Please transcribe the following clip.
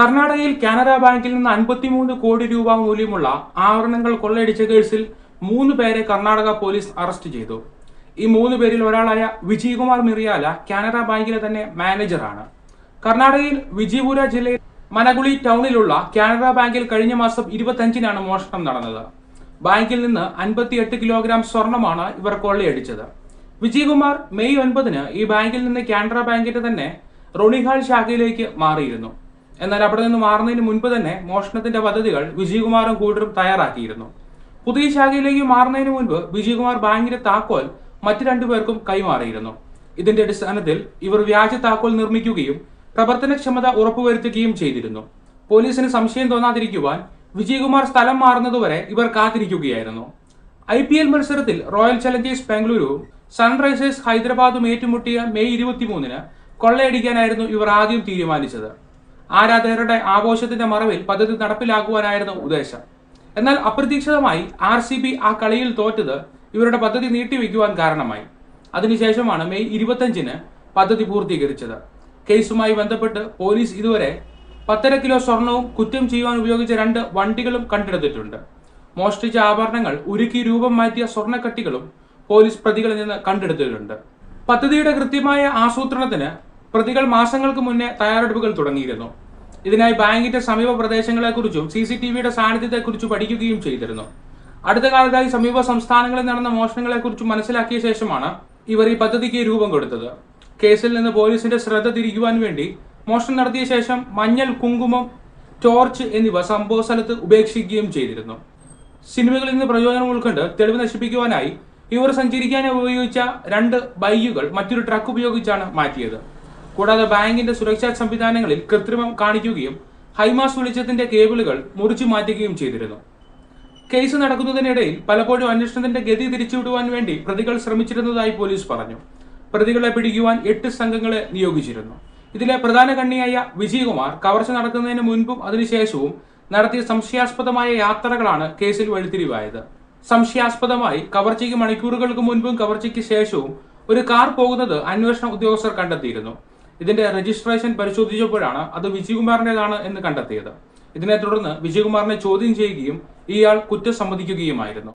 കർണാടകയിൽ കാനറ ബാങ്കിൽ നിന്ന് അൻപത്തിമൂന്ന് കോടി രൂപ മൂല്യമുള്ള ആഭരണങ്ങൾ കൊള്ളയടിച്ച കേസിൽ മൂന്ന് പേരെ കർണാടക പോലീസ് അറസ്റ്റ് ചെയ്തു. ഈ മൂന്ന് പേരിൽ ഒരാളായ വിജയകുമാർ മിറിയാല കാനറ ബാങ്കിലെ തന്നെ മാനേജറാണ്. കർണാടകയിൽ വിജയപുര ജില്ലയിൽ മനഗുളി ടൗണിലുള്ള കാനറ ബാങ്കിൽ കഴിഞ്ഞ മാസം ഇരുപത്തഞ്ചിനാണ് മോഷണം നടന്നത്. ബാങ്കിൽ നിന്ന് അൻപത്തിയെട്ട് കിലോഗ്രാം സ്വർണമാണ് ഇവർ കൊള്ളയടിച്ചത്. വിജയകുമാർ മെയ് ഒൻപതിന് ഈ ബാങ്കിൽ നിന്ന് കാനറ ബാങ്കിന്റെ തന്നെ റോണിഹാൾ ശാഖയിലേക്ക് മാറിയിരുന്നു. എന്നാൽ അവിടെ നിന്ന് മാറുന്നതിന് മുൻപ് തന്നെ മോഷണത്തിന്റെ പദ്ധതികൾ വിജയകുമാറും കൂട്ടരും തയ്യാറാക്കിയിരുന്നു. പുതിയ ശാഖയിലേക്ക് മാറുന്നതിന് മുൻപ് വിജയകുമാർ ബാങ്കിന്റെ താക്കോൽ മറ്റു രണ്ടുപേർക്കും കൈമാറിയിരുന്നു. ഇതിന്റെ അടിസ്ഥാനത്തിൽ ഇവർ വ്യാജ താക്കോൽ നിർമ്മിക്കുകയും പ്രവർത്തനക്ഷമത ഉറപ്പുവരുത്തുകയും ചെയ്തിരുന്നു. പോലീസിന് സംശയം തോന്നാതിരിക്കുവാൻ വിജയകുമാർ സ്ഥലം മാറുന്നതുവരെ ഇവർ കാത്തിരിക്കുകയായിരുന്നു. ഐ പി എൽ മത്സരത്തിൽ റോയൽ ചലഞ്ചേഴ്സ് ബാംഗ്ലൂരുവും സൺറൈസേഴ്സ് ഹൈദരാബാദും ഏറ്റുമുട്ടിയ മെയ് ഇരുപത്തിമൂന്നിന് കൊള്ളയടിക്കാനായിരുന്നു ഇവർ ആദ്യം തീരുമാനിച്ചത്. ആരാധകരുടെ ആഘോഷത്തിന്റെ മറവിൽ പദ്ധതി നടപ്പിലാക്കുവാനായിരുന്നു ഉദ്ദേശം. എന്നാൽ അപ്രതീക്ഷിതമായി ആർ സി ബി ആ കളിയിൽ തോറ്റത് ഇവരുടെ പദ്ധതി നീട്ടിവെക്കുവാൻ കാരണമായി. അതിനുശേഷമാണ് മെയ് ഇരുപത്തഞ്ചിന് പദ്ധതി പൂർത്തീകരിച്ചത്. കേസുമായി ബന്ധപ്പെട്ട് പോലീസ് ഇതുവരെ പത്തര കിലോ സ്വർണവും കുറ്റം ചെയ്യുവാൻ ഉപയോഗിച്ച രണ്ട് വണ്ടികളും കണ്ടെടുത്തിട്ടുണ്ട്. മോഷ്ടിച്ച ആഭരണങ്ങൾ ഉരുക്കി രൂപം മാറ്റിയ സ്വർണക്കട്ടികളും പോലീസ് പ്രതികളിൽ നിന്ന് കണ്ടെടുത്തിട്ടുണ്ട്. പദ്ധതിയുടെ കൃത്യമായ ആസൂത്രണത്തിന് പ്രതികൾ മാസങ്ങൾക്ക് മുന്നേ തയ്യാറെടുപ്പുകൾ തുടങ്ങിയിരുന്നു. ഇതിനായി ബാങ്കിന്റെ സമീപ പ്രദേശങ്ങളെക്കുറിച്ചും സി സി ടി വിയുടെ സാന്നിധ്യത്തെക്കുറിച്ചും പഠിക്കുകയും ചെയ്തിരുന്നു. അടുത്ത കാലത്തായി സമീപ സംസ്ഥാനങ്ങളിൽ നടന്ന മോഷണങ്ങളെക്കുറിച്ച് മനസ്സിലാക്കിയ ശേഷമാണ് ഇവർ ഈ പദ്ധതിക്ക് രൂപം കൊടുത്തത്. കേസിൽ നിന്ന് പോലീസിന്റെ ശ്രദ്ധ തിരിക്കുവാൻ വേണ്ടി മോഷണം നടത്തിയ ശേഷം മഞ്ഞൾ കുങ്കുമം ടോർച്ച് എന്നിവ സംഭവ സ്ഥലത്ത് ഉപേക്ഷിക്കുകയും ചെയ്തിരുന്നു. സിനിമകളിൽ നിന്ന് പ്രയോജനം ഉൾക്കൊണ്ട് തെളിവ് നശിപ്പിക്കുവാനായി ഇവർ സഞ്ചരിക്കാൻ ഉപയോഗിച്ച രണ്ട് ബൈക്കുകൾ മറ്റൊരു ട്രക്ക് ഉപയോഗിച്ചാണ് മാറ്റിയത്. കൂടാതെ ബാങ്കിന്റെ സുരക്ഷാ സംവിധാനങ്ങളിൽ കൃത്രിമം കാണിക്കുകയും ഹൈമാസ് വെളിച്ചത്തിന്റെ കേബിളുകൾ മുറിച്ചു മാറ്റുകയും ചെയ്തിരുന്നു. കേസ് നടക്കുന്നതിനിടയിൽ പലപ്പോഴും അന്വേഷണത്തിന്റെ ഗതി തിരിച്ചുവിടുവാൻ വേണ്ടി പ്രതികൾ ശ്രമിച്ചിരുന്നതായി പോലീസ് പറഞ്ഞു. പ്രതികളെ പിടിക്കുവാൻ എട്ട് സംഘങ്ങളെ നിയോഗിച്ചിരുന്നു. ഇതിലെ പ്രധാന കണ്ണിയായ വിജയകുമാർ കവർച്ച നടക്കുന്നതിന് മുൻപും അതിനുശേഷവും നടത്തിയ സംശയാസ്പദമായ യാത്രകളാണ് കേസിൽ വഴിത്തിരിവായത്. സംശയാസ്പദമായി കവർച്ചയ്ക്ക് മണിക്കൂറുകൾക്ക് മുൻപും കവർച്ചയ്ക്ക് ശേഷവും ഒരു കാർ പോകുന്നത് അന്വേഷണ ഉദ്യോഗസ്ഥർ കണ്ടെത്തിയിരുന്നു. ഇതിന്റെ രജിസ്ട്രേഷൻ പരിശോധിച്ചപ്പോഴാണ് അത് വിജയകുമാറിന്റേതാണ് എന്ന് കണ്ടെത്തിയത്. ഇതിനെ തുടർന്ന് വിജയകുമാറിനെ ചോദ്യം ചെയ്യുകയും ഇയാൾ കുറ്റം സമ്മതിക്കുകയുമായിരുന്നു.